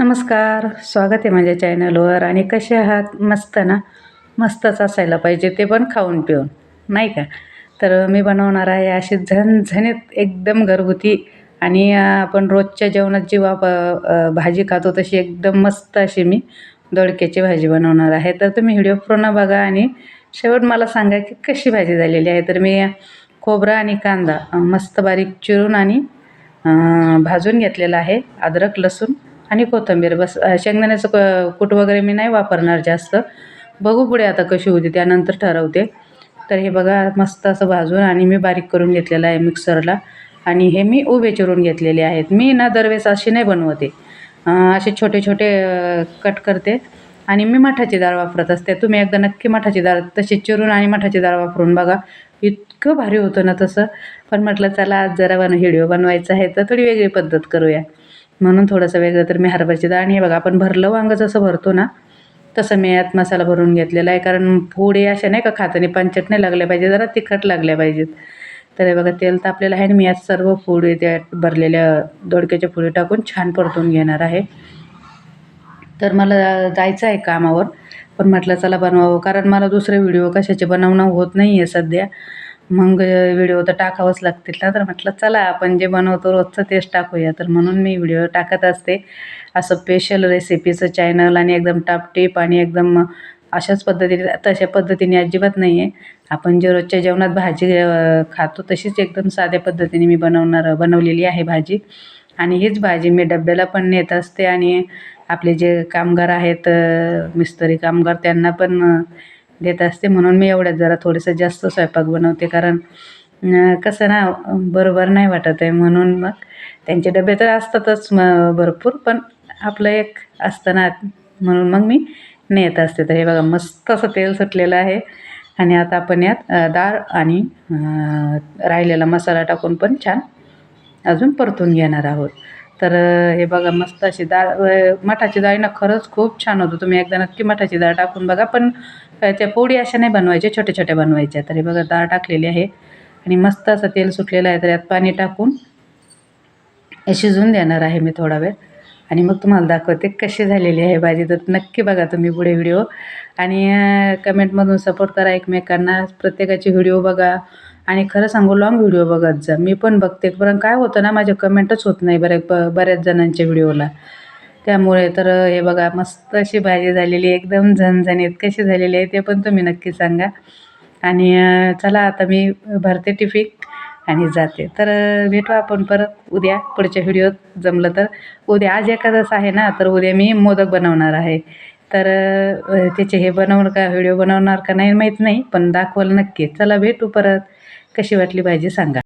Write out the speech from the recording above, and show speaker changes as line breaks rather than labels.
नमस्कार. स्वागत आहे माझ्या चॅनलवर. आणि कसे आहात? मस्त ना? मस्तच असायला पाहिजे ते पण खाऊन पिऊन. नाही का? तर मी बनवणार आहे अशी झणझणीत एकदम घरगुती आणि आपण रोजच्या जेवणात जी वाप भाजी खातो तशी एकदम मस्त अशी मी दोडक्याची भाजी बनवणार आहे. तर तुम्ही व्हिडिओ पूर्ण बघा आणि शेवट मला सांगा की कशी भाजी झालेली आहे? तर मी खोबरा आणि कांदा मस्त बारीक चिरून आणि भाजून घेतलेला आहे. अद्रक लसूण आणि कोथिंबीर. बस शेंगदाण्याचं क कूट वगैरे मी नाही वापरणार जास्त. बघू पुढे आता कशी होती त्यानंतर ठरवते. तर हे बघा मस्त असं भाजून आणि मी बारीक करून घेतलेलं आहे मिक्सरला. आणि हे मी उभे चिरून घेतलेले आहेत. मी ना दरवेळेस अशी नाही बनवते. असे छोटे छोटे कट करते. आणि मी मठाची डाळ वापरत असते. तुम्ही एकदा नक्की मठाची डाळ तशी चिरून आणि मठाची डाळ वापरून बघा. इतकं भारी होतं ना तसं. पण म्हटलं चला आज जरा बन व्हिडिओ बनवायचा आहे तर थोडी वेगळी पद्धत करूया. म्हणून थोडंसं वेगळं तर मी हरभऱ्याची डाळ आणि हे बघा आपण भरलं वांगं जसं भरतो ना तसं मी यात मसाला भरून घेतलेला आहे. कारण पोळी अशा नाही का खाताने पंचट नाही लागल्या पाहिजे जरा तिखट लागल्या पाहिजेत. तर हे बघा तेल तापलेलं आहे आणि मी यात सर्व पोळी त्या भरलेल्या दोडक्याच्या पोळी टाकून छान परतून घेणार आहे. तर मला जायचं आहे कामावर पण म्हटलं चला बनवावं कारण मला दुसरे व्हिडिओ कशाचे बनवणं होत नाही आहे सध्या. मग व्हिडिओ तर टाकावंच लागतील ना. तर म्हटलं चला आपण जे बनवतो रोजचं तेच टाकूया. तर म्हणून मी व्हिडिओ टाकत असते. असं स्पेशल रेसिपीचं चॅनल आणि एकदम टापटीप आणि एकदम अशाच पद्धतीने तशा पद्धतीने अजिबात नाही आहे आपण जे रोजच्या जेवणात भाजी खातो तशीच एकदम साध्या पद्धतीने मी बनवणार बनवलेली आहे भाजी. आणि हीच भाजी मी डब्याला पण नेत असते आणि आपले जे कामगार आहेत मिस्तरी मिस्त्री कामगार त्यांना पण देत असते. म्हणून मी एवढ्यात जरा थोडंसं जास्त स्वयंपाक बनवते. कारण कसं ना बरोबर नाही वाटत आहे. म्हणून मग त्यांचे डबे तर असतातच म भरपूर. पण आपलं एक असतं ना म्हणून मग मी नेत असते. तर हे बघा मस्त असं तेल सुटलेलं आहे. आणि आता आपण यात डाळ आणि राहिलेला मसाला टाकून पण छान अजून परतून घेणार आहोत. तर हे बघा मस्त अशी डाळ मठाची डाळ ना खरंच खूप छान होतं. तुम्ही एकदा नक्की मठाची डाळ टाकून बघा. पण त्या पोळी अशा नाही बनवायच्या छोट्या छोट्या बनवायच्या. तर हे बघा डाळ टाकलेली आहे. आणि मस्त असं तेल सुटलेलं आहे तर यात पाणी टाकून हे शिजवून देणार आहे मी थोडा वेळ. आणि मग तुम्हाला दाखवते कशी झालेली आहे भाजी. तर नक्की बघा तुम्ही पुढे व्हिडिओ. आणि कमेंटमधून सपोर्ट करा एकमेकांना. प्रत्येकाची व्हिडिओ बघा. आणि खरं सांगू लॉंग व्हिडिओ बघत जा. मी पण बघते. पण काय होतं ना माझे कमेंटच होत नाही बऱ्या ब बऱ्याच जणांच्या व्हिडिओला. त्यामुळे तर हे बघा मस्त अशी भाजी झालेली आहे, एकदम झणझणीत कशी झालेली आहे ते पण तुम्ही नक्की सांगा. आणि चला आता मी भरते टिफिन आणि जाते. तर भेटू आपण परत उद्या पुढच्या व्हिडिओत जमलं तर. उद्या आज एखादंच आहे ना तर उद्या मी मोदक बनवणार आहे. तर त्याचे हे बनवणार का व्हिडिओ बनवणार का नाही माहीत नाही पण दाखवाल नक्की. चला भेटू परत. कशी वाटली पाहिजे सांगा.